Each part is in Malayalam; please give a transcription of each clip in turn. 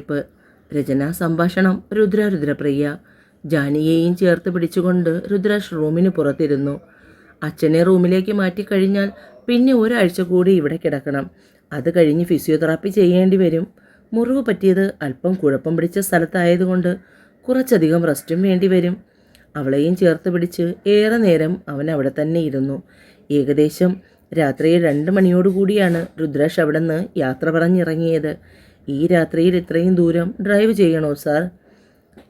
ഇപ്പ് രചനാ സംഭാഷണം രുദ്ര രുദ്രപ്രിയ. ജാനിയെയും ചേർത്ത് പിടിച്ചുകൊണ്ട് രുദ്രാഷ് റൂമിന് പുറത്തിരുന്നു. അച്ഛനെ റൂമിലേക്ക് മാറ്റിക്കഴിഞ്ഞാൽ പിന്നെ ഒരാഴ്ച കൂടി ഇവിടെ കിടക്കണം. അത് കഴിഞ്ഞ് ഫിസിയോതെറാപ്പി ചെയ്യേണ്ടി വരും. മുറിവ് പറ്റിയത് അല്പം കുഴപ്പം പിടിച്ച സ്ഥലത്തായതുകൊണ്ട് കുറച്ചധികം റെസ്റ്റും വേണ്ടി വരും. അവളെയും ചേർത്ത് പിടിച്ച് ഏറെ നേരം അവൻ അവിടെ തന്നെ ഇരുന്നു. ഏകദേശം രാത്രി രണ്ട് മണിയോടുകൂടിയാണ് രുദ്രാഷ് അവിടെ നിന്ന് യാത്ര പറഞ്ഞിറങ്ങിയത്. ഈ രാത്രിയിൽ ഇത്രയും ദൂരം ഡ്രൈവ് ചെയ്യണോ സാർ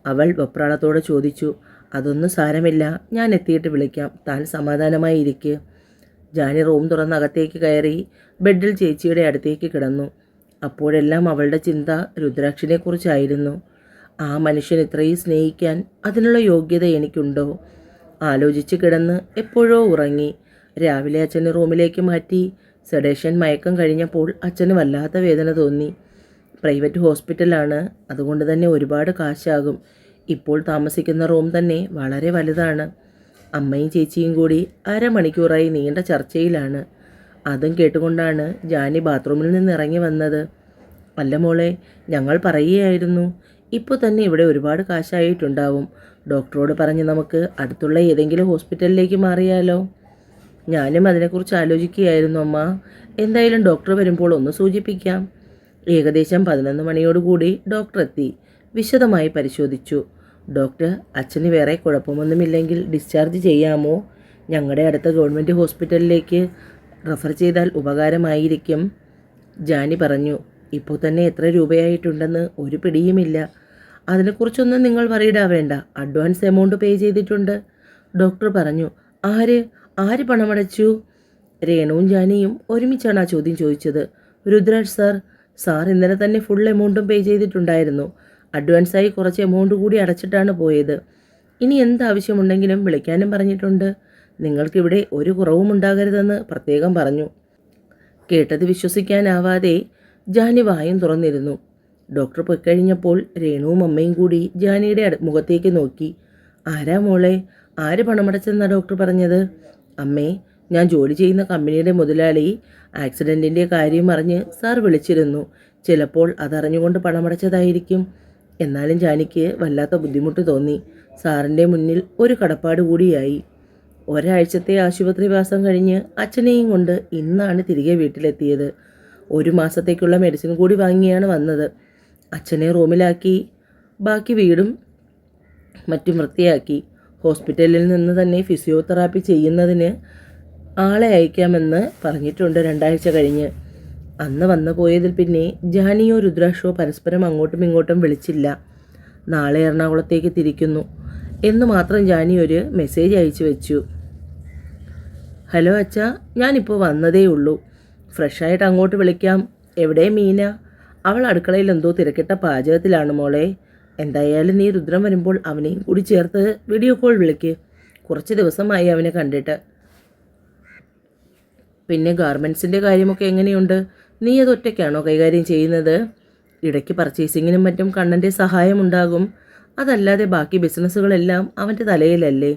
അവൾ വെപ്രാളത്തോടെ ചോദിച്ചു. അതൊന്നും സാരമില്ല. ഞാൻ എത്തിയിട്ട് വിളിക്കാം. താൻ സമാധാനമായി ഇരിക്ക്. ജാനി റൂം തുറന്ന് അകത്തേക്ക് കയറി ബെഡിൽ ചേച്ചിയുടെ അടുത്തേക്ക് കിടന്നു. അപ്പോഴെല്ലാം അവളുടെ ചിന്ത രുദ്രാക്ഷിനെക്കുറിച്ചായിരുന്നു. ആ മനുഷ്യൻ ഇത്രയും സ്നേഹിക്കാൻ അതിനുള്ള യോഗ്യത എനിക്കുണ്ടോ? ആലോചിച്ച് കിടന്ന് എപ്പോഴോ ഉറങ്ങി. രാവിലെ അച്ഛനെ റൂമിലേക്ക് മാറ്റി. സെഡേഷൻ മയക്കം കഴിഞ്ഞപ്പോൾ അച്ഛന് വല്ലാത്ത വേദന തോന്നി. പ്രൈവറ്റ് ഹോസ്പിറ്റലാണ്. അതുകൊണ്ട് തന്നെ ഒരുപാട് കാശാകും. ഇപ്പോൾ താമസിക്കുന്ന റൂം തന്നെ വളരെ വലുതാണ്. അമ്മയും ചേച്ചിയും കൂടി അരമണിക്കൂറായി നീണ്ട ചർച്ചയിലാണ്. അതും കേട്ടുകൊണ്ടാണ് ജാനി ബാത്റൂമിൽ നിന്ന് ഇറങ്ങി വന്നത്. അല്ല മോളെ ഞങ്ങൾ പറയുകയായിരുന്നു ഇപ്പോൾ തന്നെ ഇവിടെ ഒരുപാട് കാശായിട്ടുണ്ടാവും. ഡോക്ടറോട് പറഞ്ഞ് നമുക്ക് അടുത്തുള്ള ഏതെങ്കിലും ഹോസ്പിറ്റലിലേക്ക് മാറിയാലോ? ഞാനും അതിനെക്കുറിച്ച് ആലോചിക്കുകയായിരുന്നു അമ്മ. എന്തായാലും ഡോക്ടർ വരുമ്പോൾ ഒന്ന് സൂചിപ്പിക്കാം. ഏകദേശം പതിനൊന്ന് മണിയോടുകൂടി ഡോക്ടർ എത്തി വിശദമായി പരിശോധിച്ചു. ഡോക്ടർ അച്ഛന് വേറെ കുഴപ്പമൊന്നുമില്ലെങ്കിൽ ഡിസ്ചാർജ് ചെയ്യാമോ? ഞങ്ങളുടെ അടുത്ത ഗവൺമെന്റ് ഹോസ്പിറ്റലിലേക്ക് റെഫർ ചെയ്താൽ ഉപകാരമായിരിക്കും. ജാനി പറഞ്ഞു ഇപ്പോൾ തന്നെ എത്ര രൂപയായിട്ടുണ്ടെന്ന് ഒരു പിടിയുമില്ല. അതിനെക്കുറിച്ചൊന്നും നിങ്ങൾ വറീഡാവേണ്ട അഡ്വാൻസ് എമൗണ്ട് പേ ചെയ്തിട്ടുണ്ട്. ഡോക്ടർ പറഞ്ഞു ആര്? ആര് പണമടച്ചു? രേണുവും ജാനിയും ഒരുമിച്ചാണ് ആ ചോദ്യം ചോദിച്ചത്. രുദ്രാജ് സാർ സാർ ഇന്നലെ തന്നെ ഫുൾ എമൗണ്ടും പേ ചെയ്തിട്ടുണ്ടായിരുന്നു. അഡ്വാൻസായി കുറച്ച് എമൗണ്ട് കൂടി അടച്ചിട്ടാണ് പോയത്. ഇനി എന്താവശ്യമുണ്ടെങ്കിലും വിളിക്കാനും പറഞ്ഞിട്ടുണ്ട്. നിങ്ങൾക്കിവിടെ ഒരു കുറവും ഉണ്ടാകരുതെന്ന് പ്രത്യേകം പറഞ്ഞു. കേട്ടത് വിശ്വസിക്കാനാവാതെ ജാനി വായും തുറന്നിരുന്നു. ഡോക്ടർ പൊയ്ക്കഴിഞ്ഞപ്പോൾ രേണുവും അമ്മയും കൂടി ജാനിയുടെ മുഖത്തേക്ക് നോക്കി. ആരാ മോളെ? ആര് പണമടച്ചെന്നാ ഡോക്ടർ പറഞ്ഞത്? അമ്മേ ഞാൻ ജോലി ചെയ്യുന്ന കമ്പനിയുടെ മുതലാളി ആക്സിഡന്റിന്റെ കാര്യം അറിഞ്ഞ് സാർ വിളിച്ചിരുന്നു. ചിലപ്പോൾ അതറിഞ്ഞുകൊണ്ട് പണമടച്ചതായിരിക്കും. എന്നാലും ജാനിക്ക് വല്ലാത്ത ബുദ്ധിമുട്ട് തോന്നി. സാറിന്റെ മുന്നിൽ ഒരു കടപ്പാട് കൂടിയായി. ഒരാഴ്ചത്തെ ആശുപത്രിവാസം കഴിഞ്ഞ് അച്ഛനെയും കൊണ്ട് ഇന്നാണ് തിരികെ വീട്ടിലെത്തിയത്. ഒരു മാസത്തേക്കുള്ള മെഡിസിൻ കൂടി വാങ്ങിയാണ് വന്നത്. അച്ഛനെ റൂമിലാക്കി ബാക്കി വീടും മറ്റും വൃത്തിയാക്കി. ഹോസ്പിറ്റലിൽ നിന്ന് തന്നെ ഫിസിയോതെറാപ്പി ചെയ്യുന്നതിന് ആളെ അയക്കാമെന്ന് പറഞ്ഞിട്ടുണ്ട് രണ്ടാഴ്ച കഴിഞ്ഞ്. അന്ന് വന്നു പോയതിൽ പിന്നെ ജാനിയോ രുദ്രാക്ഷോ പരസ്പരം അങ്ങോട്ടും ഇങ്ങോട്ടും വിളിച്ചില്ല. നാളെ എറണാകുളത്തേക്ക് തിരിക്കുന്നു എന്ന് മാത്രം ജാനി ഒരു മെസ്സേജ് അയച്ചു വെച്ചു. ഹലോ അച്ഛ ഞാനിപ്പോൾ വന്നതേ ഉള്ളൂ. ഫ്രഷായിട്ട് അങ്ങോട്ട് വിളിക്കാം. എവിടെ മീന? അവൾ അടുക്കളയിൽ എന്തോ തിരക്കിട്ട പാചകത്തിലാണ് മോളെ. എന്തായാലും നീ രുദ്രം വരുമ്പോൾ അവനെയും കൂടി ചേർത്ത് വീഡിയോ കോൾ വിളിക്ക്. കുറച്ച് ദിവസമായി അവനെ കണ്ടിട്ട്. പിന്നെ ഗാർമെന്റ്സിന്റെ കാര്യമൊക്കെ എങ്ങനെയുണ്ട്? നീ അത് ഒറ്റയ്ക്കാണോ കൈകാര്യം ചെയ്യുന്നത്? ഇടയ്ക്ക് പർച്ചേസിങ്ങിനും മറ്റും കണ്ണന്റെ സഹായമുണ്ടാകും അതല്ലാതെ ബാക്കി ബിസിനസ്സുകളെല്ലാം അവന്റെ തലയിലല്ലേ.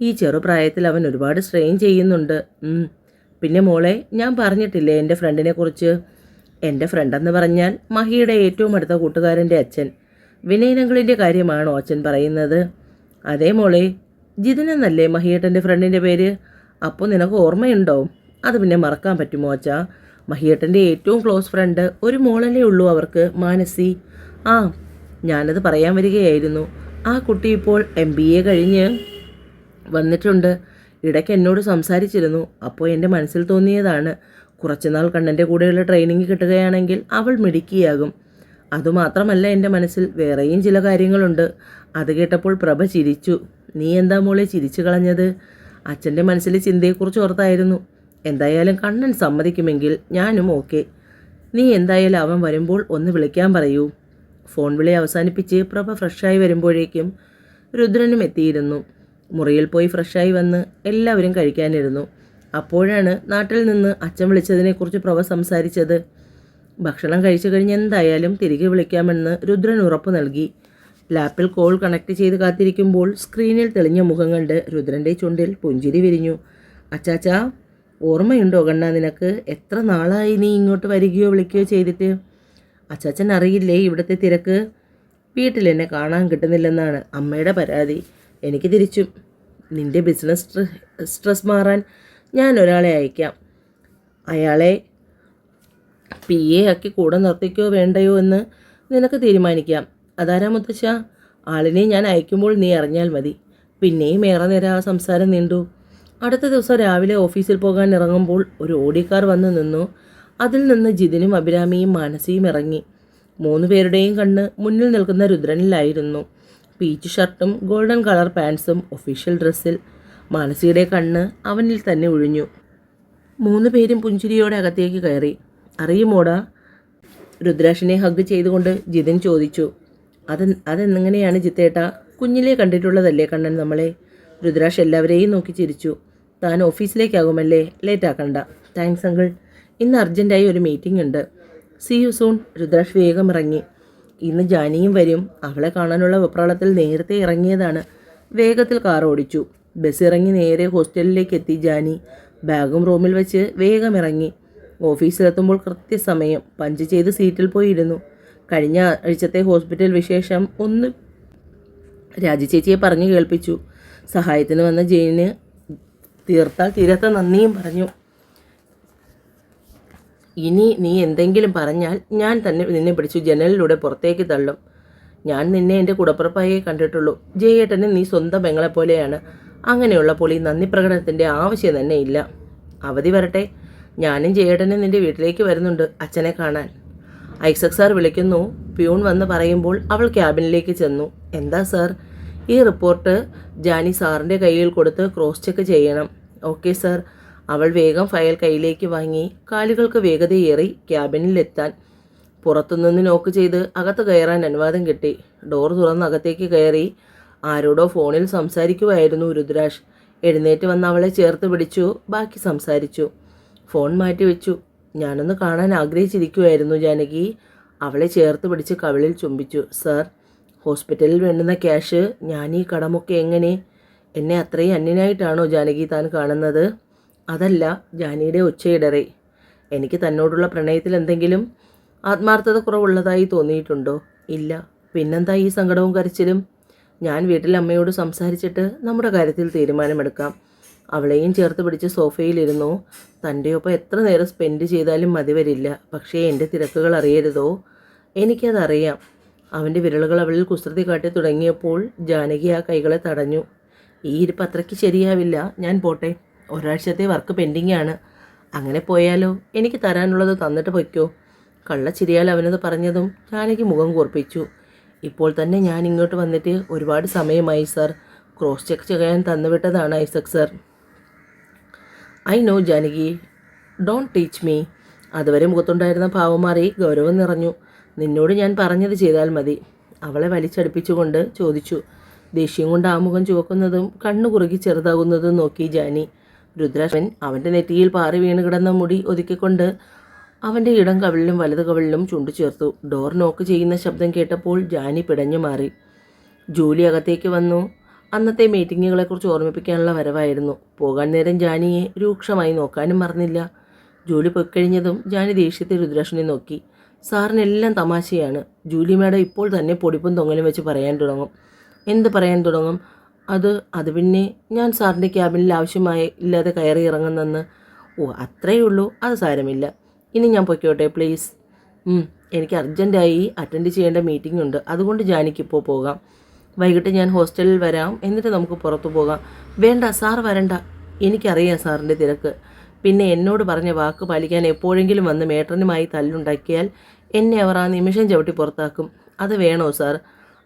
ഈ ചെറുപ്രായത്തിൽ അവൻ ഒരുപാട് സ്ട്രെയിൻ ചെയ്യുന്നുണ്ട്. പിന്നെ മോളെ ഞാൻ പറഞ്ഞിട്ടില്ലേ എന്റെ ഫ്രണ്ടിനെ കുറിച്ച്? എന്റെ ഫ്രണ്ടെന്ന് പറഞ്ഞാൽ മഹിയുടെ ഏറ്റവും അടുത്ത കൂട്ടുകാരന്റെ അച്ഛൻ. വിനയനങ്ങളിന്റെ കാര്യമാണോ അച്ഛൻ പറയുന്നത്? അതേ മോളെ ജിതിനെന്നല്ലേ മഹിയേട്ടന്റെ ഫ്രണ്ടിന്റെ പേര്? അപ്പോൾ നിനക്ക് ഓർമ്മയുണ്ടോ? അത് പിന്നെ മറക്കാൻ പറ്റുമോ അച്ഛാ? മഹിയേട്ടന്റെ ഏറ്റവും ക്ലോസ് ഫ്രണ്ട് ഒരു മോളല്ലേ ഉള്ളൂ അവർക്ക് മാനസി. ആ ഞാനത് പറയാൻ വരികയായിരുന്നു. ആ കുട്ടി ഇപ്പോൾ എം ബി എ കഴിഞ്ഞ് വന്നിട്ടുണ്ട്. ഇടയ്ക്ക് എന്നോട് സംസാരിച്ചിരുന്നു. അപ്പോൾ എന്റെ മനസ്സിൽ തോന്നിയതാണ് കുറച്ചുനാൾ കണ്ണന്റെ കൂടെയുള്ള ട്രെയിനിങ് കിട്ടുകയാണെങ്കിൽ അവൾ മിടുക്കിയാകും. അതുമാത്രമല്ല എന്റെ മനസ്സിൽ വേറെയും ചില കാര്യങ്ങളുണ്ട്. അത് കേട്ടപ്പോൾ പ്രഭ ചിരിച്ചു. നീ എന്താ മോളെ ചിരിച്ചു കളഞ്ഞത്? അച്ഛന്റെ മനസ്സിലെ ചിന്തയെക്കുറിച്ച് ഓർത്തായിരുന്നു. എന്തായാലും കണ്ണൻ സമ്മതിക്കുമെങ്കിൽ ഞാനും ഓക്കെ. നീ എന്തായാലും അവൻ വരുമ്പോൾ ഒന്ന് വിളിക്കാൻ പറയൂ. ഫോൺ വിളി അവസാനിപ്പിച്ച് പ്രഭ ഫ്രഷായി വരുമ്പോഴേക്കും രുദ്രനും എത്തിയിരുന്നു. മുറിയിൽ പോയി ഫ്രഷായി വന്ന് എല്ലാവരും കഴിക്കാനിരുന്നു. അപ്പോഴാണ് നാട്ടിൽ നിന്ന് അച്ഛൻ വിളിച്ചതിനെക്കുറിച്ച് പ്രഭ സംസാരിച്ചത്. ഭക്ഷണം കഴിച്ചു കഴിഞ്ഞ് എന്തായാലും തിരികെ വിളിക്കാമെന്ന് രുദ്രൻ ഉറപ്പ് നൽകി. ലാപ്പിൽ കോൾ കണക്ട് ചെയ്ത് കാത്തിരിക്കുമ്പോൾ സ്ക്രീനിൽ തെളിഞ്ഞ മുഖം കണ്ട് രുദ്രന്റെ ചുണ്ടിൽ പുഞ്ചിരി വിരിഞ്ഞു. അച്ചാച്ചാ ഓർമ്മയുണ്ടോ കണ്ണ നിനക്ക്? എത്ര നാളായി നീ ഇങ്ങോട്ട് വരികയോ വിളിക്കുകയോ ചെയ്തിട്ട്? അച്ചാച്ചൻ അറിയില്ലേ ഇവിടുത്തെ തിരക്ക്? വീട്ടിൽ എന്നെ കാണാൻ കിട്ടുന്നില്ലെന്നാണ് അമ്മയുടെ പരാതി. എനിക്ക് തിരിച്ചും. നിന്റെ ബിസിനസ് സ്ട്രെ- സ്ട്രെസ് മാറാൻ ഞാൻ ഒരാളെ അയക്കാം. അയാളെ പി എ ആക്കി കൂടെ നിർത്തിക്കോ വേണ്ടയോ എന്ന് നിനക്ക് തീരുമാനിക്കാം. അതാരാ മുത്തശ്ശ? ആളിനെ ഞാൻ അയക്കുമ്പോൾ നീ അറിഞ്ഞാൽ മതി. പിന്നെയും ഏറെ നേരം ആ സംസാരം നീണ്ടു. അടുത്ത ദിവസം രാവിലെ ഓഫീസിൽ പോകാൻ ഇറങ്ങുമ്പോൾ ഒരു ഓടിക്കാർ വന്ന് നിന്നു. അതിൽ നിന്ന് ജിതിനും അഭിരാമിയും മാനസിയും ഇറങ്ങി. മൂന്ന് പേരുടെയും കണ്ണ് മുന്നിൽ നിൽക്കുന്ന രുദ്രനിലായിരുന്നു. പീച്ച് ഷർട്ടും ഗോൾഡൻ കളർ പാൻസും ഒഫീഷ്യൽ ഡ്രസ്സിൽ. മാനസിയുടെ കണ്ണ് അവനിൽ തന്നെ ഒഴിഞ്ഞു മൂന്ന് പേരും പുഞ്ചിരിയോടെ അകത്തേക്ക് കയറി. അറിയുമോടാ? രുദ്രാഷിനെ ഹഗ് ചെയ്തുകൊണ്ട് ജിതിൻ ചോദിച്ചു. അത് അതെന്നെങ്ങനെയാണ് ജിത്തേട്ട? കുഞ്ഞിലെ കണ്ടിട്ടുള്ളതല്ലേ കണ്ണൻ നമ്മളെ? രുദ്രാഷ് എല്ലാവരെയും നോക്കി ചിരിച്ചു. താൻ ഓഫീസിലേക്കാകുമല്ലേ? ലേറ്റ് ആക്കണ്ട. താങ്ക്സ് അങ്കിൾ ഇന്ന് അർജന്റായി ഒരു മീറ്റിംഗ് ഉണ്ട്. സി യു സൂൺ രുദ്രാഷ് വേഗം ഇറങ്ങി. ഇന്ന് ജാനിയും വരും. അവളെ കാണാനുള്ള വെപ്രാളത്തിൽ നേരത്തെ ഇറങ്ങിയതാണ്. വേഗത്തിൽ കാർ ഓടിച്ചു. ബസ് ഇറങ്ങി നേരെ ഹോസ്റ്റലിലേക്ക് എത്തി ജാനി. ബാഗും റൂമിൽ വെച്ച് വേഗം ഇറങ്ങി. ഓഫീസിലെത്തുമ്പോൾ കൃത്യസമയം. പഞ്ച് ചെയ്ത് സീറ്റിൽ പോയിരുന്നു. കഴിഞ്ഞ ആഴ്ചത്തെ ഹോസ്പിറ്റൽ വിശേഷം ഒന്ന് രാജി ചേച്ചിയെ പറഞ്ഞു കേൾപ്പിച്ചു. സഹായത്തിന് വന്ന ജെയിന് തീർത്താൽ തീരാത്ത നന്ദിയും പറഞ്ഞു. ഇനി നീ എന്തെങ്കിലും പറഞ്ഞാൽ ഞാൻ തന്നെ നിന്നെ പിടിച്ചു ജനലിലൂടെ പുറത്തേക്ക് തള്ളും. ഞാൻ നിന്നെ എന്റെ കുടപ്പുറപ്പായെ കണ്ടിട്ടുള്ളൂ. ജയേട്ടന് നീ സ്വന്തം പെങ്ങളെപ്പോലെയാണ് അങ്ങനെയുള്ളപ്പോൾ ഈ നന്ദി പ്രകടനത്തിന്റെ ആവശ്യം തന്നെ ഇല്ല. അവധി വരട്ടെ. ഞാനും ജയേട്ടനും നിന്റെ വീട്ടിലേക്ക് വരുന്നുണ്ട് അച്ഛനെ കാണാൻ. ഐസക് സാർ വിളിക്കുന്നു. പ്യൂൺ വന്ന് പറയുമ്പോൾ അവൾ ക്യാബിനിലേക്ക് ചെന്നു. എന്താ സാർ? ഈ റിപ്പോർട്ട് ജാനി സാറിന്റെ കയ്യിൽ കൊടുത്ത് ക്രോസ് ചെക്ക് ചെയ്യണം. Okay sir. അവൾ വേഗം ഫയൽ കയ്യിലേക്ക് വാങ്ങി കാലുകൾക്ക് വേഗതയേറി ക്യാബിനിലെത്താൻ. പുറത്തുനിന്ന് നോക്ക് ചെയ്ത് അകത്ത് കയറാൻ അനുവാദം കിട്ടി. ഡോർ തുറന്ന് അകത്തേക്ക് കയറി ആരോടോ ഫോണിൽ സംസാരിക്കുമായിരുന്നു രുദ്രാഷ്. എഴുന്നേറ്റ് വന്ന് അവളെ ചേർത്ത് പിടിച്ചു ബാക്കി സംസാരിച്ചു. ഫോൺ മാറ്റി വെച്ചു. ഞാനൊന്ന് കാണാൻ ആഗ്രഹിച്ചിരിക്കുമായിരുന്നു ജാനകി. അവളെ ചേർത്ത് പിടിച്ച് കവിളിൽ ചുംബിച്ചു. സാർ ഹോസ്പിറ്റലിൽ വേണ്ടുന്ന ക്യാഷ് ഞാൻ ഈ കടമൊക്കെ എങ്ങനെ? എന്നെ അത്രയും അന്യനായിട്ടാണോ ജാനകി താൻ കാണുന്നത്? അതല്ല ജാനിയുടെ ഒച്ചയിടറി. എനിക്ക് തന്നോടുള്ള പ്രണയത്തിൽ എന്തെങ്കിലും ആത്മാർത്ഥത കുറവുള്ളതായി തോന്നിയിട്ടുണ്ടോ? ഇല്ല. പിന്നെന്താ ഈ സങ്കടവും കരച്ചിലും? ഞാൻ വീട്ടിൽ അമ്മയോട് സംസാരിച്ചിട്ട് നമ്മുടെ കാര്യത്തിൽ തീരുമാനമെടുക്കാം. അവളെയും ചേർത്ത് പിടിച്ച് സോഫയിലിരുന്നു. തന്റെ ഒപ്പം എത്ര നേരം സ്പെൻഡ് ചെയ്താലും മതി വരില്ല പക്ഷേ എന്റെ തിരക്കുകൾ അറിയരുതോ? എനിക്കതറിയാം. അവന്റെ വിരലുകൾ അവളിൽ കുസൃതി കാട്ടി തുടങ്ങിയപ്പോൾ ജാനകി ആ കൈകളെ തടഞ്ഞു. ഈ ഇരിപ്പ് അത്രയ്ക്ക് ശരിയാവില്ല. ഞാൻ പോട്ടെ. ഒരാഴ്ചത്തെ വർക്ക് പെൻഡിങ് ആണ് അങ്ങനെ പോയാലോ? എനിക്ക് തരാനുള്ളത് തന്നിട്ട് പൊയ്ക്കോ. കള്ളച്ചിരിയാൽ അവനത് പറഞ്ഞതും ജാനകി മുഖം കൂർപ്പിച്ചു. ഇപ്പോൾ തന്നെ ഞാൻ ഇങ്ങോട്ട് വന്നിട്ട് ഒരുപാട് സമയമായി സർ. ക്രോസ് ചെക്ക് ചെയ്യാൻ തന്നുവിട്ടതാണ് Isaac sir. I know Janaki. Don't teach me. അതുവരെ മുഖത്തുണ്ടായിരുന്ന ഭാവം മാറി ഗൗരവം നിറഞ്ഞു. നിന്നോട് ഞാൻ പറഞ്ഞത് ചെയ്താൽ മതി. അവളെ വലിച്ചടുപ്പിച്ചുകൊണ്ട് ചോദിച്ചു. ദേഷ്യം കൊണ്ട് ആ മുഖം ചുവക്കുന്നതും കണ്ണു കുറുകി ചെറുതാകുന്നതും നോക്കി ജാനി. രുദ്രാശൻ അവന്റെ നെറ്റിയിൽ പാറി വീണ് കിടന്ന മുടി ഒതുക്കിക്കൊണ്ട് അവന്റെ ഇടം കവിളിലും വലത് കവിളിലും ചുണ്ടു ചേർത്തു ഡോർ നോക്ക് ചെയ്യുന്ന ശബ്ദം കേട്ടപ്പോൾ ജാനി പിടഞ്ഞു മാറി. ജൂലി അകത്തേക്ക് വന്നു. അന്നത്തെ മീറ്റിങ്ങുകളെക്കുറിച്ച് ഓർമ്മിപ്പിക്കാനുള്ള വരവായിരുന്നു. പോകാൻ നേരം ജാനിയെ രൂക്ഷമായി നോക്കാനും മറന്നില്ല. ജോലി പൊയ്ക്കഴിഞ്ഞതും ജാനി ദേഷ്യത്തെ രുദ്രാക്ഷനെ നോക്കി. സാറിനെല്ലാം തമാശയാണ്. ജൂലി മാഡം ഇപ്പോൾ തന്നെ പൊടിപ്പും തൊങ്ങലും വെച്ച് പറയാൻ തുടങ്ങും. എന്ത് പറയാൻ തുടങ്ങും? അത് അത് പിന്നെ ഞാൻ സാറിന്റെ ക്യാബിനിൽ ആവശ്യമായ ഇല്ലാതെ കയറി ഇറങ്ങുന്നെന്ന്. ഓ അത്രയേ ഉള്ളൂ. അത് സാരമില്ല. ഇനി ഞാൻ പൊയ്ക്കോട്ടെ പ്ലീസ്. എനിക്ക് അർജന്റായി അറ്റൻഡ് ചെയ്യേണ്ട മീറ്റിംഗ് ഉണ്ട്. അതുകൊണ്ട് ജാനിക്കിപ്പോൾ പോകാം. വൈകിട്ട് ഞാൻ ഹോസ്റ്റലിൽ വരാം. എന്നിട്ട് നമുക്ക് പുറത്തു പോകാം. വേണ്ട സാർ വരണ്ട. എനിക്കറിയാം സാറിന്റെ തിരക്ക്. പിന്നെ എന്നോട് പറഞ്ഞ വാക്ക് പാലിക്കാൻ എപ്പോഴെങ്കിലും വന്ന് മേട്ടനുമായി തല്ലുണ്ടാക്കിയാൽ എന്നെ അവർ ആ നിമിഷം ചവിട്ടി പുറത്താക്കും. അത് വേണോ സാർ?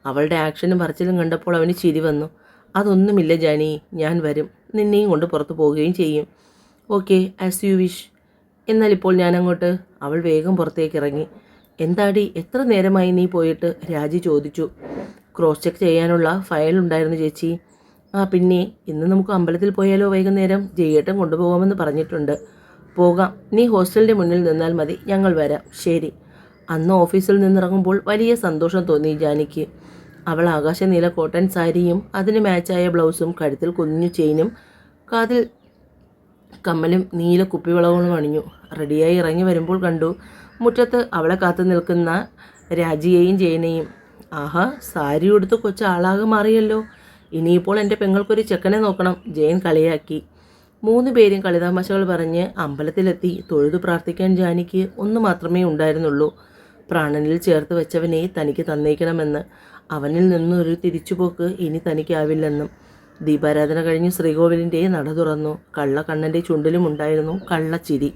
അവളുടെ ആക്ഷനും പറച്ചിലും കണ്ടപ്പോൾ അവന് ചിരി വന്നു. അതൊന്നുമില്ല ജാനി. ഞാൻ വരും. നിന്നെയും കൊണ്ട് പുറത്തു പോവുകയും ചെയ്യും. Okay as you wish. എന്നാൽ ഇപ്പോൾ ഞാൻ അങ്ങോട്ട് അവൾ വേഗം പുറത്തേക്ക് ഇറങ്ങി എന്താടി എത്ര നേരമായി നീ പോയിട്ട്? രാജി ചോദിച്ചു. ക്രോസ് ചെക്ക് ചെയ്യാനുള്ള ഫയൽ ഉണ്ടായിരുന്നു ചേച്ചി. ആ പിന്നെ ഇന്ന് നമുക്ക് അമ്പലത്തിൽ പോയാലോ വൈകുന്നേരം? ജയേട്ടൻ കൊണ്ടുപോകാമെന്ന് പറഞ്ഞിട്ടുണ്ട്. പോകാം. നീ ഹോസ്റ്റലിന്റെ മുന്നിൽ നിന്നാൽ മതി. ഞങ്ങൾ വരാം. ശരി. അന്ന് ഓഫീസിൽ നിന്നിറങ്ങുമ്പോൾ വലിയ സന്തോഷം തോന്നി ജാനിക്ക്. അവൾ ആകാശ നീല കോട്ടൺ സാരിയും അതിന് മാച്ചായ ബ്ലൗസും കഴുത്തിൽ കുഞ്ഞു ചെയിനും കാതിൽ കമ്മലും നീല കുപ്പിവളകളും അണിഞ്ഞു. റെഡിയായി ഇറങ്ങി വരുമ്പോൾ കണ്ടു മുറ്റത്ത് അവളെ കാത്തു നിൽക്കുന്ന രാജിയെയും ജയനെയും. ആഹാ സാരി ഉടുത്ത് കൊച്ചാളാകെ മാറിയല്ലോ. ഇനിയിപ്പോൾ എന്റെ പെങ്ങൾക്കൊരു ചെക്കനെ നോക്കണം. ജയൻ കളിയാക്കി. മൂന്ന് പേരും കളിതാമശകൾ പറഞ്ഞ് അമ്പലത്തിലെത്തി. തൊഴുതു പ്രാർത്ഥിക്കാൻ ജാനിക്ക് ഒന്ന് മാത്രമേ ഉണ്ടായിരുന്നുള്ളൂ. പ്രാണനിൽ ചേർത്ത് വെച്ചവനെ തനിക്ക് തന്നേക്കണമെന്ന്. അവനിൽ നിന്നൊരു തിരിച്ചുപോക്ക് ഇനി തനിക്കാവില്ലെന്നും. ദീപാരാധന കഴിഞ്ഞ് ശ്രീകോവിലിന്റെ നട തുറന്നു. കള്ള കണ്ണന്റെ ചുണ്ടിലും ഉണ്ടായിരുന്നു കള്ളച്ചിരി.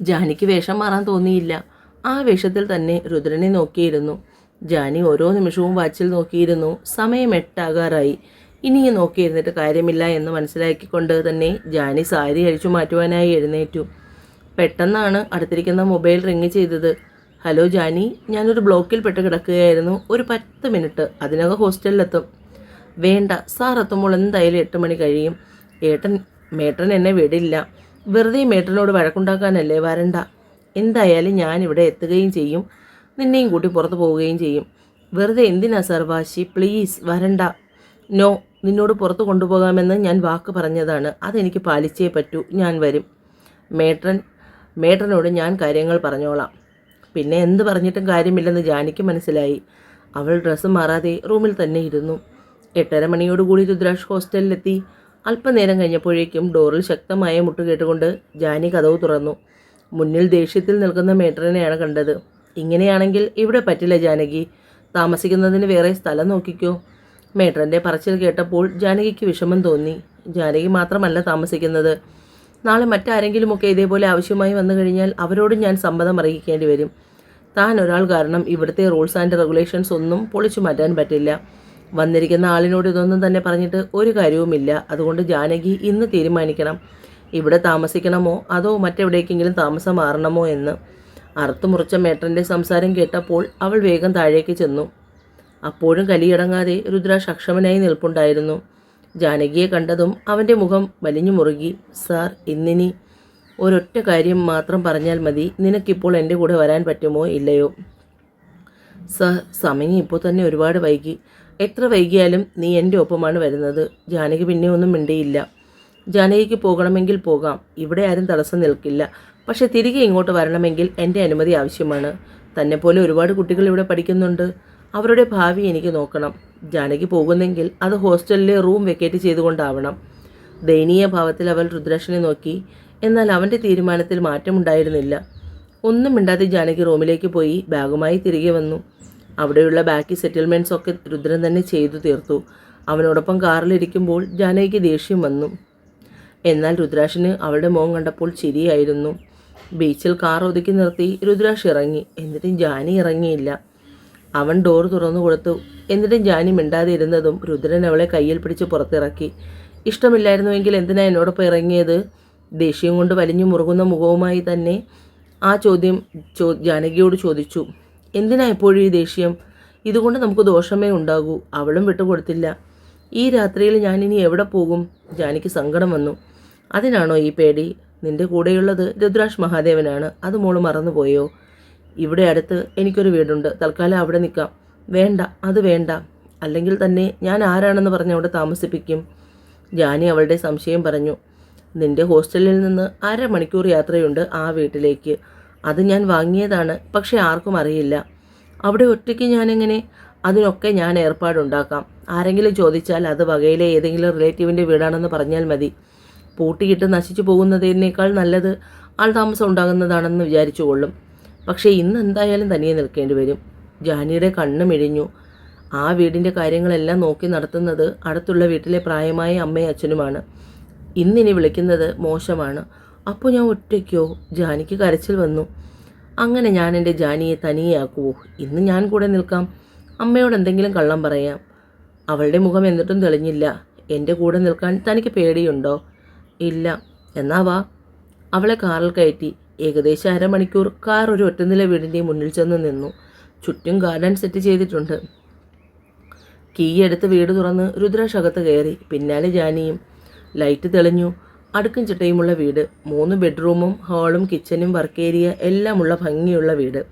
ജാനിക്ക് വേഷം മാറാൻ തോന്നിയില്ല. ആ വേഷത്തിൽ തന്നെ രുദ്രനെ നോക്കിയിരുന്നു. ജാനി ഓരോ നിമിഷവും വാച്ചിൽ നോക്കിയിരുന്നു. സമയം എട്ടാകാറായി. ഇനിയും നോക്കിയിരുന്നിട്ട് കാര്യമില്ല എന്ന് മനസ്സിലാക്കിക്കൊണ്ട് തന്നെ ജാനി സാരി അഴിച്ചു മാറ്റുവാനായി എഴുന്നേറ്റു. പെട്ടെന്നാണ് അടുത്തിരിക്കുന്ന മൊബൈൽ റിങ് ചെയ്തത്. ഹലോ ജാനി ഞാനൊരു ബ്ലോക്കിൽ പെട്ട് കിടക്കുകയായിരുന്നു. ഒരു പത്ത് മിനിറ്റ് അതിനകം ഹോസ്റ്റലിലെത്തും. വേണ്ട സാർ എത്തുമ്പോൾ എന്തായാലും എട്ട് മണി കഴിയും. ഏട്ടൻ മേട്ടൻ എന്നെ വിടില്ല. വെറുതെ മേട്ടനോട് വഴക്കുണ്ടാക്കാനല്ലേ വരണ്ട. എന്തായാലും ഞാനിവിടെ എത്തുകയും ചെയ്യും. നിന്നെയും കൂട്ടി പുറത്തു പോവുകയും ചെയ്യും. വെറുതെ എന്തിനാ സർവാശി? പ്ലീസ് വരണ്ട. നോ നിന്നോട് പുറത്തു കൊണ്ടുപോകാമെന്ന് ഞാൻ വാക്ക് പറഞ്ഞതാണ്. അതെനിക്ക് പാലിച്ചേ പറ്റൂ. ഞാൻ വരും. മേട്രൻ മേട്രനോട് ഞാൻ കാര്യങ്ങൾ പറഞ്ഞോളാം. പിന്നെ എന്ത് പറഞ്ഞിട്ടും കാര്യമില്ലെന്ന് ജാനിക്ക് മനസ്സിലായി. അവൾ ഡ്രസ്സ് മാറാതെ റൂമിൽ തന്നെ ഇരുന്നു. എട്ടര മണിയോടുകൂടി രുദ്രാക്ഷ് ഹോസ്റ്റലിലെത്തി. അല്പനേരം കഴിഞ്ഞപ്പോഴേക്കും ഡോറിൽ ശക്തമായ മുട്ട് കേട്ടുകൊണ്ട് ജാനി കഥവ് തുറന്നു. മുന്നിൽ ദേഷ്യത്തിൽ നിൽക്കുന്ന മേട്രനെയാണ് കണ്ടത്. ഇങ്ങനെയാണെങ്കിൽ ഇവിടെ പറ്റില്ല ജാനകി. താമസിക്കുന്നതിന് വേറെ സ്ഥലം നോക്കിക്കോ. മേട്രന്റെ പറച്ചിൽ കേട്ടപ്പോൾ ജാനകിക്ക് വിഷമം തോന്നി. ജാനകി മാത്രമല്ല താമസിക്കുന്നത്. നാളെ മറ്റാരെങ്കിലുമൊക്കെ ഇതേപോലെ ആവശ്യമായി വന്നു കഴിഞ്ഞാൽ അവരോട് ഞാൻ സമ്മതം അറിയിക്കേണ്ടി വരും. താൻ ഒരാൾ കാരണം ഇവിടുത്തെ റൂൾസ് ആൻഡ് റെഗുലേഷൻസ് ഒന്നും പൊളിച്ചു മാറ്റാൻ പറ്റില്ല. വന്നിരിക്കുന്ന ആളിനോട് ഇതൊന്നും തന്നെ പറഞ്ഞിട്ട് ഒരു കാര്യവുമില്ല. അതുകൊണ്ട് ജാനകി ഇന്ന് തീരുമാനിക്കണം. ഇവിടെ താമസിക്കണമോ? അതോ മറ്റെവിടേക്കെങ്കിലും താമസം മാറണമോ എന്ന്. അറുത്തുമുറിച്ച മേട്ടന്റെ സംസാരം കേട്ടപ്പോൾ അവൾ വേഗം താഴേക്ക് ചെന്നു. അപ്പോഴും കലിയടങ്ങാതെ രുദ്ര സക്ഷമനായി നിൽപ്പുണ്ടായിരുന്നു. ജാനകിയെ കണ്ടതും അവന്റെ മുഖം വലിഞ്ഞു മുറുകി സാർ ഇന്നിനി ഒരൊറ്റ കാര്യം മാത്രം പറഞ്ഞാൽ മതി. നിനക്കിപ്പോൾ എന്റെ കൂടെ വരാൻ പറ്റുമോ ഇല്ലയോ? സാർ സമയം ഇപ്പോൾ തന്നെ ഒരുപാട് വൈകി. എത്ര വൈകിയാലും നീ എന്റെ ഒപ്പമാണ് വരുന്നത്. ജാനകി പിന്നെ ഒന്നും മിണ്ടിയില്ല. ജാനകിക്ക് പോകണമെങ്കിൽ പോകാം. ഇവിടെ ആരും തടസ്സം നിൽക്കില്ല. പക്ഷെ തിരികെ ഇങ്ങോട്ട് വരണമെങ്കിൽ എന്റെ അനുമതി ആവശ്യമാണ്. തന്നെപ്പോലെ ഒരുപാട് കുട്ടികൾ ഇവിടെ പഠിക്കുന്നുണ്ട്. അവരുടെ ഭാവി എനിക്ക് നോക്കണം. ജാനകി പോകുന്നെങ്കിൽ അത് ഹോസ്റ്റലിലെ റൂം വെക്കേറ്റ് ചെയ്തുകൊണ്ടാവണം. ദയനീയ ഭാവത്തിൽ അവൾ രുദ്രാക്ഷനെ നോക്കി. എന്നാൽ അവന്റെ തീരുമാനത്തിൽ മാറ്റമുണ്ടായിരുന്നില്ല. ഒന്നും മിണ്ടാതെ ജാനകി റൂമിലേക്ക് പോയി ബാഗുമായി തിരികെ വന്നു. അവിടെയുള്ള ബാക്കി സെറ്റിൽമെന്റ്സ് ഒക്കെ രുദ്രൻ തന്നെ ചെയ്തു തീർത്തു. അവനോടൊപ്പം കാറിലിരിക്കുമ്പോൾ ജാനകിക്ക് ദേഷ്യം വന്നു. എന്നാൽ രുദ്രാക്ഷന് അവളുടെ മോൻ കണ്ടപ്പോൾ ചിരിയായിരുന്നു. ബീച്ചിൽ കാർ ഒതുക്കി നിർത്തി രുദ്രാക്ഷ് ഇറങ്ങി. എന്നിട്ടും ജാനി ഇറങ്ങിയില്ല. അവൻ ഡോർ തുറന്നു കൊടുത്തു. എന്നിട്ടും ജാനി മിണ്ടാതെ ഇരുന്നതും രുദ്രൻ അവളെ കയ്യിൽ പിടിച്ച് പുറത്തിറക്കി. ഇഷ്ടമില്ലായിരുന്നുവെങ്കിൽ എന്തിനാ എന്നോടൊപ്പം ഇറങ്ങിയത്? ദേഷ്യം കൊണ്ട് വലിഞ്ഞു മുറുകുന്ന മുഖവുമായി തന്നെ ആ ചോദ്യം ചോ ജാനകിയോട് ചോദിച്ചു. എന്തിനാ എപ്പോഴും ഈ ദേഷ്യം? ഇതുകൊണ്ട് നമുക്ക് ദോഷമേ ഉണ്ടാകൂ. അവളും വിട്ടുകൊടുത്തില്ല ഈ രാത്രിയിൽ ഞാനിനി എവിടെ പോകും? ജാനിക്ക് സങ്കടം വന്നു. അതിനാണോ ഈ പേടി? നിന്റെ കൂടെയുള്ളത് രുദ്രാഷ് മഹാദേവനാണ്. അത് മോൾ മറന്നുപോയോ? ഇവിടെ അടുത്ത് എനിക്കൊരു വീടുണ്ട്. തൽക്കാലം അവിടെ നിൽക്കാം. വേണ്ട അത് വേണ്ട. അല്ലെങ്കിൽ തന്നെ ഞാൻ ആരാണെന്ന് പറഞ്ഞ് അവിടെ താമസിപ്പിക്കും. ജാനി അവളുടെ സംശയം പറഞ്ഞു. നിന്റെ ഹോസ്റ്റലിൽ നിന്ന് അരമണിക്കൂർ യാത്രയുണ്ട് ആ വീട്ടിലേക്ക്. അത് ഞാൻ വാങ്ങിയതാണ് പക്ഷേ ആർക്കും അറിയില്ല. അവിടെ ഒറ്റയ്ക്ക് ഞാനെങ്ങനെ? അതിനൊക്കെ ഞാൻ ഏർപ്പാടുണ്ടാക്കാം. ആരെങ്കിലും ചോദിച്ചാൽ അത് വകയിലെ ഏതെങ്കിലും റിലേറ്റീവിന്റെ വീടാണെന്ന് പറഞ്ഞാൽ മതി. പൂട്ടിയിട്ട് നശിച്ചു പോകുന്നതിനേക്കാൾ നല്ലത് ആൾ താമസം ഉണ്ടാകുന്നതാണെന്ന് വിചാരിച്ചു കൊള്ളും. പക്ഷേ ഇന്ന് എന്തായാലും തനിയെ നിൽക്കേണ്ടി വരും. ജാനിയുടെ കണ്ണ് മിഴിഞ്ഞു ആ വീടിന്റെ കാര്യങ്ങളെല്ലാം നോക്കി നടത്തുന്നത് അടുത്തുള്ള വീട്ടിലെ പ്രായമായ അമ്മയും അച്ഛനുമാണ്. ഇന്നിനി വിളിക്കുന്നത് മോശമാണ്. അപ്പോൾ ഞാൻ ഒറ്റയ്ക്കോ? ജാനിക്ക് കരച്ചിൽ വന്നു. അങ്ങനെ ഞാൻ എന്റെ ജാനിയെ തനിയാക്കുവോ ഇന്ന് ഞാൻ കൂടെ നിൽക്കാം. അമ്മയോട് എന്തെങ്കിലും കള്ളം പറയാം. അവളുടെ മുഖം എന്നിട്ടും തെളിഞ്ഞില്ല. എന്റെ കൂടെ നിൽക്കാൻ തനിക്ക് പേടിയുണ്ടോ? ഇല്ല. എന്നാ വാ. അവളെ കാറിൽ കയറ്റി. ഏകദേശം അരമണിക്കൂർ കാർ ഒരു ഒറ്റനില വീടിന്റെ മുന്നിൽ ചെന്ന് നിന്നു. ചുറ്റും ഗാർഡൻ സെറ്റ് ചെയ്തിട്ടുണ്ട്. കീ എടുത്ത് വീട് തുറന്ന് രുദ്രാഷ് അകത്ത് കയറി. പിന്നാലെ ജാനിയും. ലൈറ്റ് തെളിഞ്ഞു. അടുക്കും ചിട്ടയുമുള്ള വീട്. മൂന്ന് ബെഡ്റൂമും ഹാളും കിച്ചനും വർക്ക് ഏരിയ എല്ലാമുള്ള ഭംഗിയുള്ള വീട്.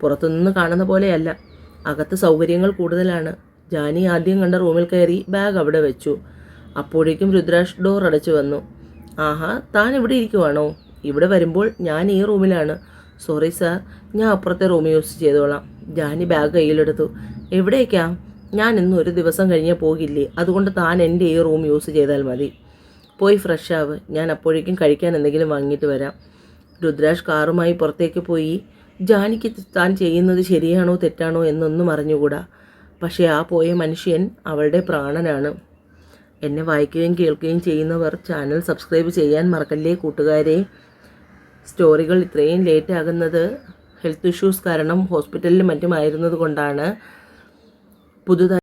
പുറത്തുനിന്ന് കാണുന്ന പോലെയല്ല. അകത്ത് സൗകര്യങ്ങൾ കൂടുതലാണ്. ജാനി ആദ്യം കണ്ട റൂമിൽ കയറി ബാഗ് അവിടെ വെച്ചു. അപ്പോഴേക്കും രുദ്രാഷ് ഡോർ അടച്ചു വന്നു. ആഹാ താൻ ഇവിടെ ഇരിക്കുവാണോ? ഇവിടെ വരുമ്പോൾ ഞാൻ ഈ റൂമിലാണ്. സോറി സാർ ഞാൻ അപ്പുറത്തെ റൂം യൂസ് ചെയ്തോളാം. ജാനി ബാഗ് കയ്യിലെടുത്തു. എവിടേക്കാ? ഞാൻ ഇന്ന് ഒരു ദിവസം കഴിഞ്ഞേ പോകില്ലേ അതുകൊണ്ട് താൻ എന്റെ ഈ റൂം യൂസ് ചെയ്താൽ മതി. പോയി ഫ്രഷ് ആവ്. ഞാൻ അപ്പോഴേക്കും കഴിക്കാൻ എന്തെങ്കിലും വാങ്ങിയിട്ട് വരാം. രുദ്രാഷ് കാറുമായി പുറത്തേക്ക് പോയി. ജാനിക്ക് താൻ ചെയ്യുന്നത് ശരിയാണോ തെറ്റാണോ എന്നൊന്നും അറിഞ്ഞുകൂടാ. പക്ഷേ ആ പോയ മനുഷ്യൻ അവളുടെ പ്രാണനാണ്. എന്നെ വായിക്കുകയും കേൾക്കുകയും ചെയ്യുന്നവർ ചാനൽ സബ്സ്ക്രൈബ് ചെയ്യാൻ മറക്കല്ലേ കൂട്ടുകാരെ? സ്റ്റോറികൾ ഇത്രയും ലേറ്റ് ആകുന്നത് ഹെൽത്ത് ഇഷ്യൂസ് കാരണം ഹോസ്പിറ്റലിലും മറ്റുമായിരുന്നത് കൊണ്ടാണ്. പുതുതായി